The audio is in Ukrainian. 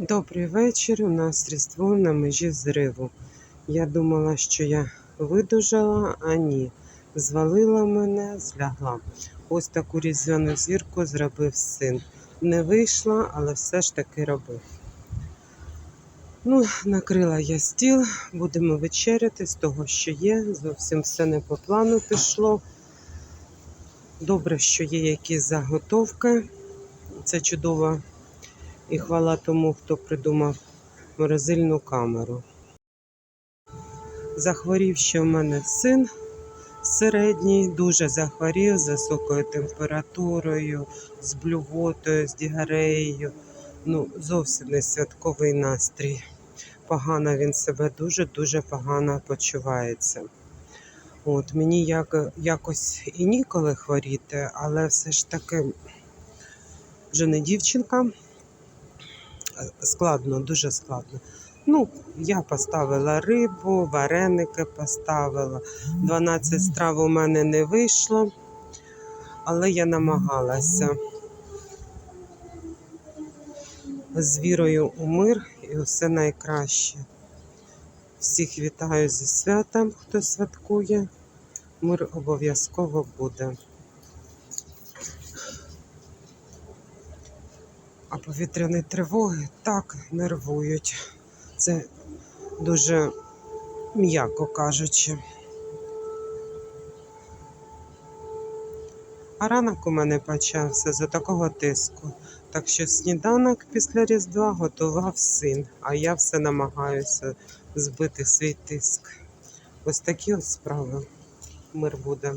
Добрий вечір. У нас різдво на межі зриву. Я думала, що я видужала, а ні. Звалила мене, злягла. Ось таку різдвяну зірку зробив син. Не вийшла, але все ж таки робив. Ну, накрила я стіл, будемо вечеряти з того, що є. Зовсім все не по плану пішло. Добре, що є якісь заготовки. Це чудово. І хвала тому, хто придумав морозильну камеру. Захворів ще в мене син середній, дуже захворів з високою температурою, з блювотою, з діареєю. Ну, зовсім не святковий настрій. Погано він себе дуже-дуже погано почувається. От, мені як, якось і ніколи хворіти, але все ж таки вже не дівчинка. Складно, дуже складно. Ну, я поставила рибу, вареники поставила. 12 страв у мене не вийшло, але я намагалася з вірою у мир і усе найкраще. Всіх вітаю зі святом, хто святкує. Мир обов'язково буде. А повітряні тривоги так нервують. Це дуже м'яко кажучи. А ранок у мене почався з такого тиску. Так що сніданок після Різдва готував син, а я все намагаюся збити свій тиск. Ось такі от справи. Мир буде.